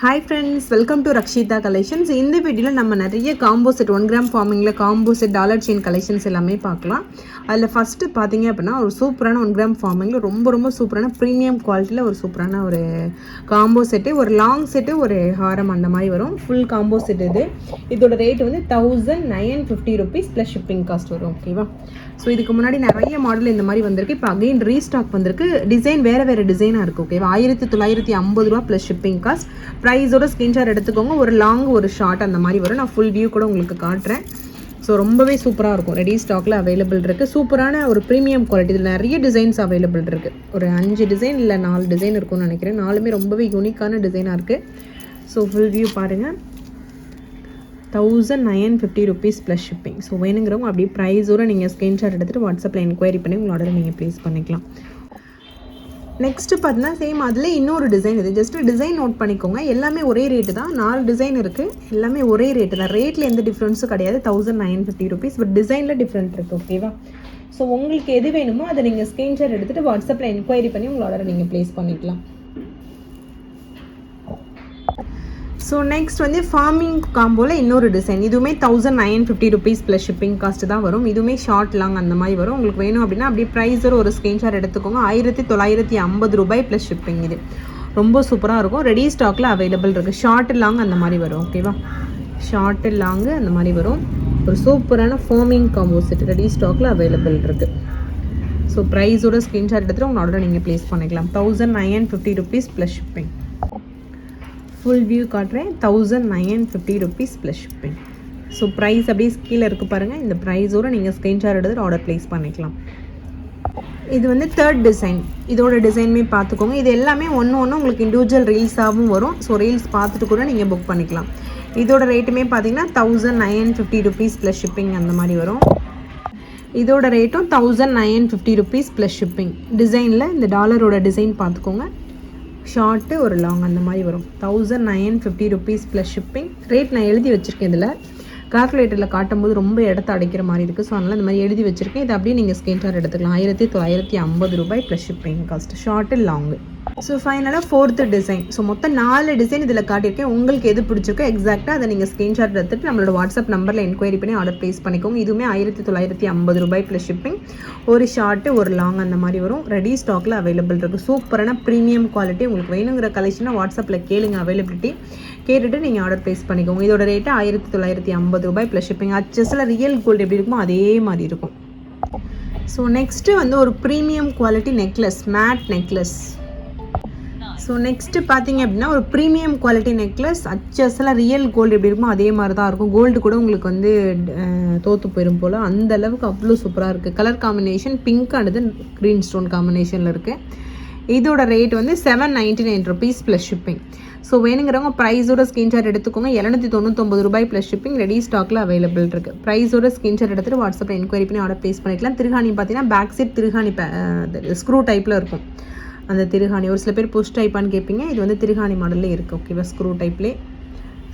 Hi friends welcome to Rakshitha collections இந்த வீடியோவில் நம்ம நிறைய combo set one gram ஃபார்மிங்கில் combo set dollar chain collections எல்லாமே பார்க்கலாம். அதில் ஃபஸ்ட்டு பார்த்தீங்க அப்படின்னா ஒரு சூப்பரான ஒன் கிராம் ஃபார்மிங்கில் ரொம்ப ரொம்ப சூப்பரான ப்ரீமியம் குவாலிட்டியில் ஒரு சூப்பரான ஒரு காம்போ செட்டு ஒரு லாங் செட்டு ஒரு ஹாரம் அந்த மாதிரி வரும். ஃபுல் காம்போ செட் இது. இதோட ரேட் வந்து thousand nine fifty rupees plus shipping cost வரும் ஓகேவா ஸோ இதுக்கு முன்னாடி நிறைய மாடல் இந்த மாதிரி வந்திருக்கு. இப்போ அகைன் ரீஸ்டாக் வந்திருக்கு. டிசைன் வேறு வேறு டிசைனாக இருக்குது ஓகேவா ஆயிரத்தி தொள்ளாயிரத்தி ஐம்பது ரூபா ப்ளஸ் ஷிப்பிங் காஸ்ட் ப்ரைஸோட ஸ்க்ரீன்ஷாட் எடுத்துக்கோங்க. ஒரு லாங் ஒரு ஷார்ட் அந்த மாதிரி வரும். நான் ஃபுல் வியூ கூட உங்களுக்கு காட்டுறேன். ஸோ ரொம்பவே சூப்பராக இருக்கும். ரெடி ஸ்டாக்கில் அவைலபிள் இருக்குது சூப்பரான ஒரு ப்ரீமியம் குவாலிட்டி இதில் நிறைய டிசைன்ஸ் அவைலபிள் இருக்குது ஒரு அஞ்சு டிசைன் இல்லை நாலு டிசைன் இருக்கும்னு நினைக்கிறேன். நாலுமே ரொம்பவே யூனிக்கான டிசைனாக இருக்குது ஸோ ஃபுல் வியூ பாருங்கள் thousand nine fifty rupees plus shipping so வேணுங்கிறவங்க அப்படியே ப்ரைஸோட நீங்கள் ஸ்க்ரீன்ஷாட் எடுத்துகிட்டு வாட்ஸ்அப்பில் என்கொயரி பண்ணி உங்களோட நீங்கள் ப்ளேஸ் பண்ணிக்கலாம். நெக்ஸ்ட்டு பார்த்தீங்கன்னா சேம் அதில் இன்னொரு டிசைன் இது. ஜஸ்ட்டு டிசைன் நோட் பண்ணிக்கோங்க. எல்லாமே ஒரே ரேட்டு தான். நாலு டிசைன் இருக்குது எல்லாமே ஒரே ரேட்டு தான். ரேட்டில் எந்த டிஃப்ரென்ஸும் கிடையாது. Thousand nine fifty rupees but டிசைனில் டிஃப்ரெண்ட் இருக்குது ஓகேவா ஸோ உங்களுக்கு எது வேணுமோ அதை நீங்கள் ஸ்க்ரீன்ஷாட் எடுத்துகிட்டு வாட்ஸ்அப்பில் என்கொயரி பண்ணி உங்களோட ஆர்டரை நீங்கள் ப்ளேஸ் பண்ணிக்கலாம். ஸோ நெக்ஸ்ட் வந்து ஃபார்மிங் காம்போவில் இன்னொரு டிசைன் இதுவுமே thousand nine fifty rupees plus shipping cost தான் வரும். இதுவுமே ஷார்ட் லாங் அந்த மாதிரி வரும். உங்களுக்கு வேணும் அப்படின்னா அப்படியே ப்ரைஸர் ஒரு ஸ்க்ரீன்ஷாட் எடுத்துக்கோங்க. ஆயிரத்தி தொள்ளாயிரத்தி ஐம்பது ரூபாய் ப்ளஸ் ஷிப்பிங் இது. ரொம்ப சூப்பராக இருக்கும். ரெடி ஸ்டாக்கில் அவைலபிள் இருக்குது ஷார்ட் லாங் அந்த மாதிரி வரும். ஓகேவா ஷார்ட் லாங்கு அந்த மாதிரி வரும். ஒரு சூப்பரான ஃபார்மிங் காம்போசிட் ரெடி ஸ்டாக்கில் அவைலபிள் இருக்குது ஸோ ப்ரைஸோட ஸ்க்ரீன்ஷாட் எடுத்துகிட்டு உங்கள் ஆர்டர் நீங்கள் ப்ளேஸ் பண்ணிக்கலாம். Thousand nine fifty rupees plus shipping full view காட்டுறேன். Thousand nine fifty rupees plus shipping so price அப்படியே கீழே இருக்குது பாருங்கள் இந்த ப்ரைஸோடு நீங்கள் ஸ்க்ரீன்ஷாட் எடுத்து ஆர்டர் ப்ளேஸ் பண்ணிக்கலாம். இது வந்து தேர்ட் டிசைன் இதோட டிசைனுமே பார்த்துக்கோங்க. இது எல்லாமே ஒன்று ஒன்று உங்களுக்கு இண்டிவிஜுவல் ரீல்ஸாகவும் வரும். ஸோ ரீல்ஸ் பார்த்துட்டு கூட நீங்கள் புக் பண்ணிக்கலாம். இதோட ரேட்டுமே பார்த்தீங்கன்னா thousand nine fifty rupees plus shipping அந்த மாதிரி வரும். இதோட ரேட்டும் thousand nine fifty rupees plus shipping டிசைனில் இந்த டாலரோட டிசைன் பார்த்துக்கோங்க. ஷார்ட்டு ஒரு லாங் அந்த மாதிரி வரும். Thousand nine fifty rupees plus shipping rate நான் எழுதி வச்சுருக்கேன் இதில். கால்குலேட்டரில் காட்டும்போது ரொம்ப இடத்த அடைக்கிற மாதிரி இருக்குது ஸோ அதனால் இந்த மாதிரி எழுதி வச்சுருக்கேன். இதை அப்படியே நீங்கள் ஸ்கிரீன்ஷாட் எடுத்துக்கலாம். ஆயிரத்தி தொள்ளாயிரத்தி ஐம்பது ரூபாய் plus shipping cost short long so ஃபைனலாக ஃபோர்த்து டிசைன் ஸோ மொத்தம் நாலு டிசைன் இதில் காட்டியிருக்கேன். உங்களுக்கு எது பிடிச்சிருக்கோ எக்ஸாக்டாக அதை நீங்கள் ஸ்க்ரீன்ஷாட் எடுத்துகிட்டு நம்மளோட வாட்ஸ்அப் நம்பரில் என்கொயரி பண்ணி ஆர்டர் ப்ளேஸ் பண்ணிக்கோங்க. இதுவுமே ஆயிரத்தி தொள்ளாயிரத்தி ஐம்பது ரூபாய் ப்ளஸ் ஷிப்பிங் ஒரு ஷார்ட்டு ஒரு லாங் அந்த மாதிரி வரும். ரெடி ஸ்டாக்கில் அவைலபிள் இருக்குது சூப்பரான ப்ரீமியம் குவாலிட்டி உங்களுக்கு வேணுங்கிற கலெக்ஷனை வாட்ஸ்அப்பில் கேளுங்க. அவைலபிலிட்டி கேட்டுட்டு நீங்கள் ஆர்டர் ப்ளேஸ் பண்ணிக்கோங்க. இதோட ரேட்டு ஆயிரத்தி தொள்ளாயிரத்தி ஐம்பது ரூபாய் ப்ளஸ் ஷிப்பிங் அச்சஸில் ரியல் கோல்டு எப்படி இருக்குமோ அதே மாதிரி இருக்கும். ஸோ நெக்ஸ்ட்டு வந்து ஒரு premium quality necklace matte necklace so next பார்த்தீங்க அப்படின்னா ஒரு ப்ரீமியம் குவாலிட்டி நெக்லஸ் அச்சஸ்லாம் ரியல் கோல்டு எப்படி இருக்குமோ அதே மாதிரி தான் இருக்கும். கோல்டு கூட உங்களுக்கு வந்து தோற்று போயிடும் போல். அந்த அளவுக்கு அவ்வளோ சூப்பராக இருக்குது colour combination pink and green stone காம்பினேஷனில் இருக்குது இதோட ரேட் வந்து seven ninety nine rupees plus shipping so வேணுங்கிறவங்க ப்ரைஸோட ஸ்கிரீன்ஷாட் எடுத்துக்கோங்க. எழுநூற்றி தொண்ணூத்தொம்பது ரூபாய் ப்ளஸ் ஷிப்பிங் ரெடி ஸ்டாக்கில் அவைலபிள் இருக்குது ப்ரைஸோட ஸ்கிரீன்ஷாட் எடுத்துகிட்டு வாட்ஸ்அப்பில் என்கொயரி பண்ணி ஆர்டர் ப்ளேஸ் பண்ணிக்கலாம். திருகாணி பார்த்தீங்கன்னா பேக் சைட் திருகாணி ஸ்க்ரூ டைப்பில் இருக்கும். அந்த திருகாணி. ஒரு சில பேர் புஷ் டைப்பான்னு கேட்பீங்க. இது வந்து திருகாணி மாடலில் இருக்குது ஓகேவா ஸ்க்ரூ டைப்லேயே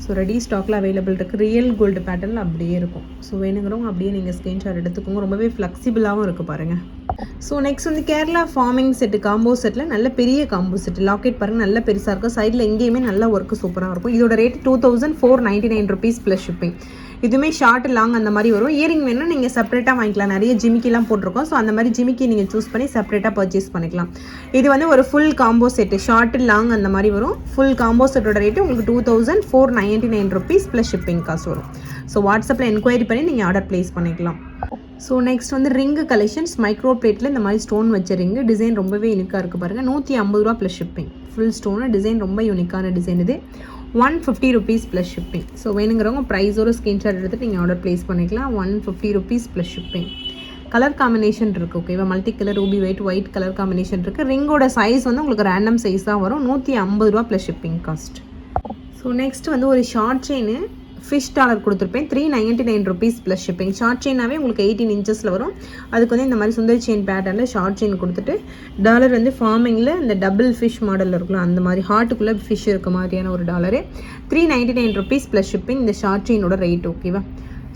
ஸோ ரெடி ஸ்டாக்கில் அவைலபிள் இருக்குது ரியல் கோல்டு பேட்டர்னில் அப்படியே இருக்கும். ஸோ வேணுங்கிறவங்க அப்படியே நீங்கள் ஸ்க்ரீன்ஷாட் எடுத்துக்கோங்க. ரொம்பவே ஃப்ளெக்சிபிளாகவும் இருக்குது பாருங்கள் ஸோ நெக்ஸ்ட் வந்து கேரளா ஃபார்மிங் செட்டு காம்போ செட்டில் நல்ல பெரிய காம்போ செட்டு லாக்கெட் பாருங்கள் நல்ல பெருசாக இருக்கும். சைடில் எங்கேயுமே நல்ல ஒர்க்கு சூப்பராக இருக்கும். இதோட rate two thousand four ninety nine rupees plus shipping இதுவுமே ஷார்ட் லாங் அந்த மாதிரி வரும். இயரிங் வேணும் நீங்கள் செப்பரேட்டாக வாங்கிக்கலாம். நிறைய ஜிமிக்கிலாம் போட்டிருக்கோம். ஸோ அந்த மாதிரி ஜிமிக்கி நீங்கள் சூஸ் பண்ணி செப்பரேட்டாக பர்ச்சேஸ் பண்ணிக்கலாம். இது வந்து ஒரு full combo set short long அந்த மாதிரி வரும். ஃபுல் காம்போ செட்டோட ரேட்டு உங்களுக்கு two thousand four ninety nine rupees plus shipping cost வரும். ஸோ வாட்ஸ்அப்பில் என்கொயரி பண்ணி நீங்கள் ஆர்டர் ப்ளேஸ் பண்ணிக்கலாம். ஸோ நெக்ஸ்ட் வந்து ரிங்கு கலெக்ஷன்ஸ் மைக்ரோ பிளேட்டில் இந்த மாதிரி ஸ்டோன் வச்ச ரிங்கு டிசைன் ரொம்பவே யூனிக்காக இருக்குது பாருங்கள் நூற்றி ஐம்பது ரூபா plus shipping full stone design ரொம்ப யூனிக்கான டிசைன் இது. One fifty rupees plus shipping so வேணுங்கிறவங்க ப்ரைஸோட ஸ்க்ரீன்ஷாட் எடுத்துகிட்டு நீங்கள் ஆர்டர் ப்ளேஸ் பண்ணிக்கலாம். One fifty rupees plus shipping colour combination இருக்குது ஓகேவா multi colour ruby white white colour combination இருக்குது ரிங்கோட சைஸ் வந்து உங்களுக்கு ரேண்டம் சைஸ் தான் வரும். நூற்றி ஐம்பது ரூபா plus shipping cost so next வந்து ஒரு ஷார்ட் செயின் ஃபிஷ் டாலர் கொடுத்துருப்பேன். Three ninety nine rupees plus shipping short செயினாகவே உங்களுக்கு எயிட்டீன் இன்ச்சஸில் வரும். அதுக்கு வந்து இந்த மாதிரி சுந்தர் செயின் பேட்டர்னில் ஷார்ட் செயின் கொடுத்துட்டு டாலர் வந்து ஃபார்மிங்கில் இந்த டபுள் ஃபிஷ் மாடலில் இருக்கலாம் அந்த மாதிரி ஹார்ட்டுக்குள்ளே ஃபிஷ் இருக்க மாதிரியான ஒரு dollar three ninety nine rupees plus shipping இந்த ஷார்ட் செயினோட ரேட் ஓகேவா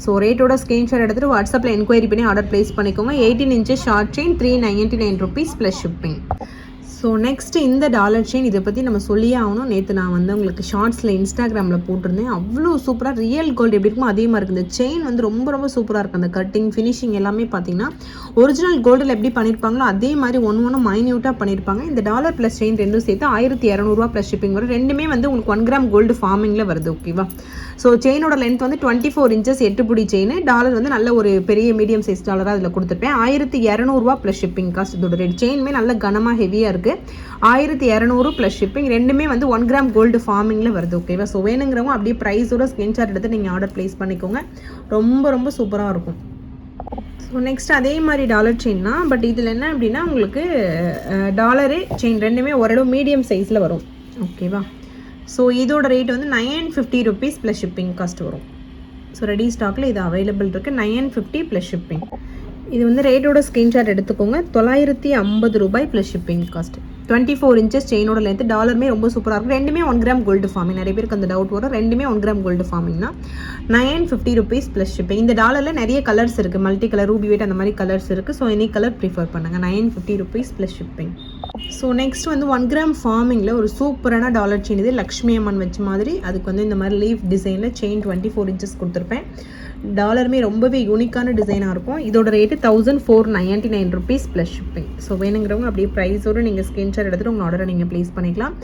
ஸோ ரேட்டோட ஸ்க்ரீன்ஷாட் எடுத்துகிட்டு வாட்ஸ்அப்பில் என்கொயரி பண்ணி ஆர்டர் ப்ளேஸ் பண்ணிக்கோங்க. Eighteen inches short chain three ninety nine rupees plus shipping so next இந்த டாலர் செயின் இதை பற்றி நம்ம சொல்லியே ஆகணும். நேற்று நான் வந்து உங்களுக்கு ஷார்ட்ஸில் இன்ஸ்டாகிராமில் போட்டிருந்தேன். அவ்வளோ சூப்பராக ரியல் கோல்டு எப்படி இருக்குமோ அதே மாதிரி இருக்குது இந்த செயின் வந்து ரொம்ப ரொம்ப சூப்பராக இருக்குது அந்த கட்டிங் ஃபினிஷிங் எல்லாமே பார்த்தீங்கன்னா ஒரிஜினல் கோல்டில் எப்படி பண்ணியிருப்பாங்களோ அதே மாதிரி ஒன்று ஒன்று மைன்யூட்டாக பண்ணியிருப்பாங்க இந்த டாலர் ப்ளஸ் செயின் ரெண்டும் சேர்த்து ஆயிரத்தி இரநூறுவா ப்ளஸ் ஷிப்பிங் வரும். ரெண்டுமே வந்து உங்களுக்கு ஒன் கிராம் கோல்டு ஃபார்மிங்கில் வருது ஓகேவா ஸோ செயினோட லென்த் வந்து டுவெண்ட்டி ஃபோர் இன்ச்சஸ் எட்டுப்புடி செயின் டாலர் வந்து நல்ல ஒரு பெரிய மீடியம் சைஸ் டாலராக அதில் கொடுத்துருப்பேன். ஆயிரத்தி இரநூறுவா ப்ளஸ் ஷிப்பிங் காஸ்ட் இதோட ரேட் செயின்மே நல்ல கனமாக ஹெவியாக இருக்குது ஆயிரத்தி இரநூறு ப்ளஸ் ஷிப்பிங் ரெண்டுமே வந்து ஒன் கிராம் கோல்டு ஃபார்மிங்கில் வருது ஓகேவா ஸோ வேணுங்கிறவங்க அப்படியே ப்ரைஸோட ஸ்க்ரீன்ஷாட் எடுத்து நீங்கள் ஆர்டர் ப்ளேஸ் பண்ணிக்கோங்க. ரொம்ப ரொம்ப சூப்பராக இருக்கும். ஸோ நெக்ஸ்ட் அதே மாதிரி டாலர் செயின் தான் பட் இதில் என்ன அப்படின்னா உங்களுக்கு டாலரு செயின் ரெண்டுமே ஓரளவு மீடியம் சைஸில் வரும் ஓகேவா ஸோ இதோட ரேட் வந்து nine fifty rupees plus shipping cost வரும். ஸோ ரெடி ஸ்டாக்கில் இது அவைலபிள் இருக்குது நைன் ஃபிஃப்டி ப்ளஸ் ஷிப்பிங் இது வந்து ரேட்டோட ஸ்க்ரீன்ஷாட் எடுத்துக்கோங்க. தொள்ளாயிரத்தி ஐம்பது ரூபாய் plus shipping cost twenty four inches செயினோட length டாலருமே ரொம்ப சூப்பராக இருக்கும். ரெண்டுமே ஒன் கிராம் கோல்டு ஃபார்மிங் நிறைய பேருக்கு அந்த டவுட் வரும். ரெண்டுமே one gram gold ஃபார்மிங்னா nine fifty rupees plus shipping இந்த டாலரில் நிறைய கலர்ஸ் இருக்குது மல்டி கலர் ரூபி வெயிட் அந்த மாதிரி கலர்ஸ் இருக்குது ஸோ எனி கலர் ப்ரிஃபர் பண்ணுங்கள் nine fifty rupees plus shipping so next one one gram ஃபார்மிங்கில் ஒரு சூப்பரான டாலர் செயின் இது. லக்ஷ்மி அம்மன் வச்ச மாதிரி. அதுக்கு வந்து இந்த மாதிரி லீஃப் டிசைனில் செயின் டுவெண்ட்டி ஃபோர் இன்ச்சஸ் கொடுத்துருப்பேன். டாலருமே ரொம்பவே யூனிக்கான டிசைனாக இருக்கும். இதோட rate thousand four ninety nine rupees plus shipping so வேணுங்கிறவங்க அப்படியே ப்ரைஸோடு நீங்கள் ஸ்க்ரீன்ஷாட் எடுத்துகிட்டு உங்கள் ஆர்டரை நீங்கள் ப்ளேஸ் பண்ணிக்கலாம்.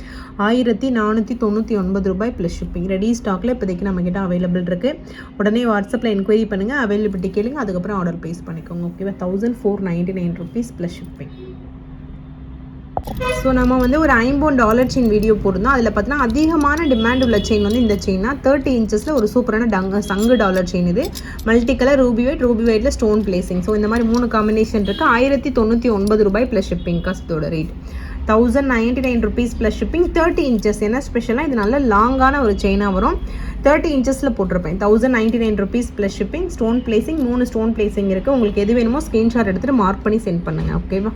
ஆயிரத்தி நானூற்றி தொண்ணூற்றி ஒன்பது ரூபாய் ப்ளஸ் ஷிப்பிங் ரெடி ஸ்டாக்கில் இப்போதைக்கு நம்மக்கிட்ட அவைலபிள் இருக்குது உடனே வாட்ஸ்அப்பில் என்கொயரி பண்ணுங்கள் அவைலபிலிட்டி கேளுங்க. அதுக்கப்புறம் ஆர்டர் ப்ளேஸ் பண்ணிக்கோங்க. ஓகேவா thousand four ninety nine rupees plus shipping so நம்ம வந்து ஒரு ஐம்போன் டாலர் செயின் வீடியோ போட்டிருந்தோம். அதில் பார்த்தீங்கன்னா அதிகமான டிமாண்ட் உள்ள செயின் வந்து இந்த செயின்னா தேர்ட்டி இன்ச்சஸில் ஒரு சூப்பரான டங்க சங்கு டாலர் செயின் இது. Multi colour ruby white ruby வெயிட்டில் ஸ்டோன் பிளேசிங் ஸோ இந்த மாதிரி மூணு காம்பினேஷன் இருக்குது ஆயிரத்தி தொண்ணூற்றி ஒன்பது ரூபாய் plus shipping காஸ்டோட rate thousand ninety nine rupees plus shipping thirty inches என்ன ஸ்பெஷலாக இது நல்ல லாங்கான ஒரு செயினாக வரும். தேர்ட்டி இன்ச்சஸில் போட்டிருப்பேன். Thousand ninety nine rupees plus shipping stone placing மூணு ஸ்டோன் பிளேசிங் இருக்குது உங்களுக்கு எது வேணுமோ ஸ்க்ரீன்ஷாட் எடுத்துகிட்டு மார்க் பண்ணி சென்ட் பண்ணுங்கள் ஓகேவா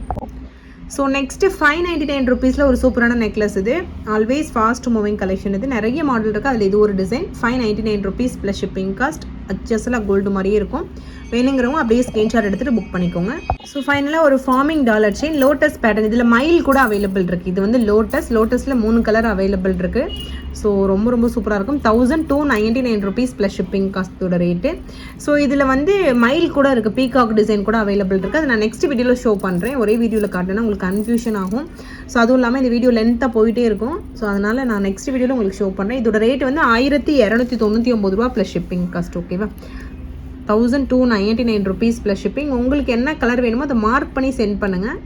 so next five ninety nine ருபீஸில் ஒரு சூப்பரான நெக்லஸ் இது. ஆல்வேஸ் ஃபாஸ்ட் மூவிங் கலெக்ஷன் இது. நிறைய மாடல் இருக்குது அதில் இது ஒரு design five ninety nine rupees plus shipping cost அச்சஸில் gold மாதிரியே இருக்கும். வேணுங்கிறவங்க அப்படியே ஸ்க்ரீன்ஷாட் எடுத்துகிட்டு புக் பண்ணிக்கோங்க. ஸோ ஃபைனலாக ஒரு forming dollar chain lotus pattern இதில் மைல் கூட அவைலபிள் இருக்குது இது வந்து லோட்டஸ் லோட்டஸில் மூணு கலர் அவைலபிள் இருக்குது ஸோ ரொம்ப ரொம்ப சூப்பராக இருக்கும். Thousand two ninety nine rupees plus shipping காஸ்ட்டோட rate so இதில் வந்து மயில் கூட இருக்குது பீகாக் டிசைன் கூட அவைலபிள் இருக்குது அதை நான் நெக்ஸ்ட் வீடியோவில் ஷோ பண்ணுறேன் ஒரே வீடியோவில் காட்டினா உங்களுக்கு கன்ஃபியூஷன் ஆகும். ஸோ அதுவும் இல்லாமல் இந்த வீடியோ லென்த்தாக போயிட்டே இருக்கும். ஸோ அதனால் நான் நெக்ஸ்ட் வீடியோவில் உங்களுக்கு ஷோ பண்ணுறேன் இதோட ரேட் வந்து ஆயிரத்தி இரநூத்தி தொண்ணூற்றி ஒம்பது ரூபா ப்ளஸ் ஷிப்பிங் காஸ்ட் ஓகேவா thousand two ninety nine rupees plus shipping உங்களுக்கு என்ன கலர் வேணுமோ அதை மார்க் பண்ணி சென்ட் பண்ணுங்கள்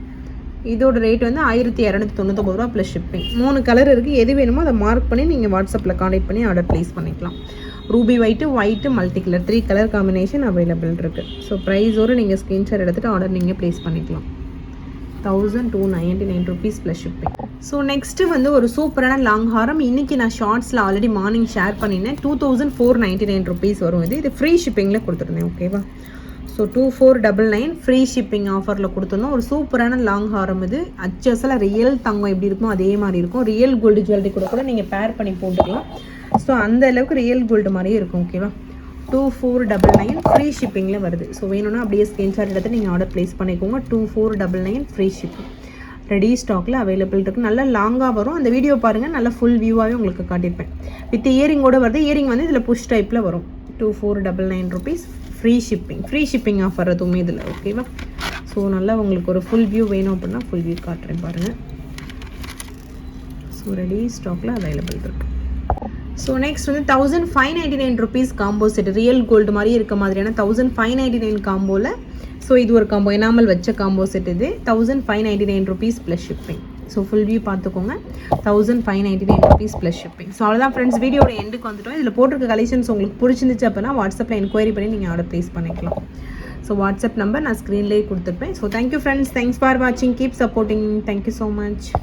இதோட ரேட் வந்து ஆயிரத்தி இரநூத்தி தொண்ணூத்தொம்பது ரூபா ப்ளஸ் ஷிப்பிங் மூணு கலர் இருக்குது எது வேணுமோ அதை மார்க் பண்ணி நீங்கள் வாட்ஸ்அப்பில் காண்டாக்ட் பண்ணி ஆர்டர் ப்ளேஸ் பண்ணிக்கலாம். Ruby white white multi colour three colour combination available இருக்குது ஸோ ப்ரைஸோடு நீங்கள் ஸ்க்ரீன்ஷாட் எடுத்துகிட்டு ஆர்டர் நீங்கள் ப்ளேஸ் பண்ணிக்கலாம். Thousand two ninety nine rupees plus shipping so next வந்து ஒரு சூப்பரான லாங் ஹாரம் இன்றைக்கி நான் ஷார்ட்ஸில் ஆல்ரெடி மார்னிங் ஷேர் பண்ணினேன். Two thousand four ninety nine rupees வரும் இது. இது ஃப்ரீ ஷிப்பிங்கில் கொடுத்துருந்தேன். ஓகேவா so two four double nine free shipping ஆஃபரில் கொடுத்துருந்தோம் ஒரு சூப்பரான லாங் ஹாரம் இது. அச்சஸில் ரியல் தங்கம் எப்படி இருக்குமோ அதே மாதிரி இருக்கும். ரியல் கோல்டு ஜுவல்லரி கூட கூட நீங்கள் பேர் பண்ணி போட்டுக்கலாம். ஸோ அந்த அளவுக்கு ரியல் கோல்டு மாதிரியே இருக்கும் ஓகேவா two four double nine free ஷிப்பிங்கில் வருது. ஸோ வேணும்னா அப்படியே ஸ்க்ரீன்ஷாட் எடுத்து நீங்கள் ஆர்டர் ப்ளேஸ் பண்ணிக்கோங்க. Two four double nine free shipping ready ஸ்டாக்கில் அவைலபிள் இருக்குது நல்லா லாங்காக வரும். அந்த வீடியோ பாருங்கள் நல்லா ஃபுல் வியூவாகவே உங்களுக்கு காட்டியிருப்பேன். வித் இயரிங்கோட வருது. இயரிங் வந்து இதில் புஷ் டைப்பில் வரும். Two four double nine rupees free shipping free shipping offer எதுவுமே இதில் ஓகேவா ஸோ நல்லா உங்களுக்கு ஒரு ஃபுல் வியூ வேணும் அப்படின்னா ஃபுல் வியூ காட்டுறேன் பாருங்கள் ஸோ ரெடி ஸ்டாக்கில் அவைலபிள் இருக்குது ஸோ நெக்ஸ்ட் வந்து thousand five ninety nine rupees combo set real gold மாதிரி இருக்க மாதிரியான தௌசண்ட் ஃபைவ் நைன்டி நைன் காம்போவில் ஸோ இது ஒரு காம்போ எனாமல் வச்ச காம்போ செட் இது. Thousand five ninety nine rupees plus shipping so full view பார்த்துக்கோங்க thousand five ninety nine rupees plus shipping so அவ்வளோதான் ஃப்ரெண்ட்ஸ் வீடியோட எண்டுக்கு வந்துட்டோம். இதில் போட்டிருக்க கலெக்ஷன்ஸ் உங்களுக்கு பிடிச்சிருந்துச்சு அப்படின்னா வாட்ஸ்அப்பில் என்கொயரி பண்ணி நீங்கள் ஆர்டர் ப்ளேஸ் பண்ணிக்கலாம். ஸோ வாட்ஸ்அப் நம்பர் நான் ஸ்க்ரீன்லேயே கொடுத்துருப்பேன். So thank you friends thanks for வாட்சிங் keep supporting thank you so much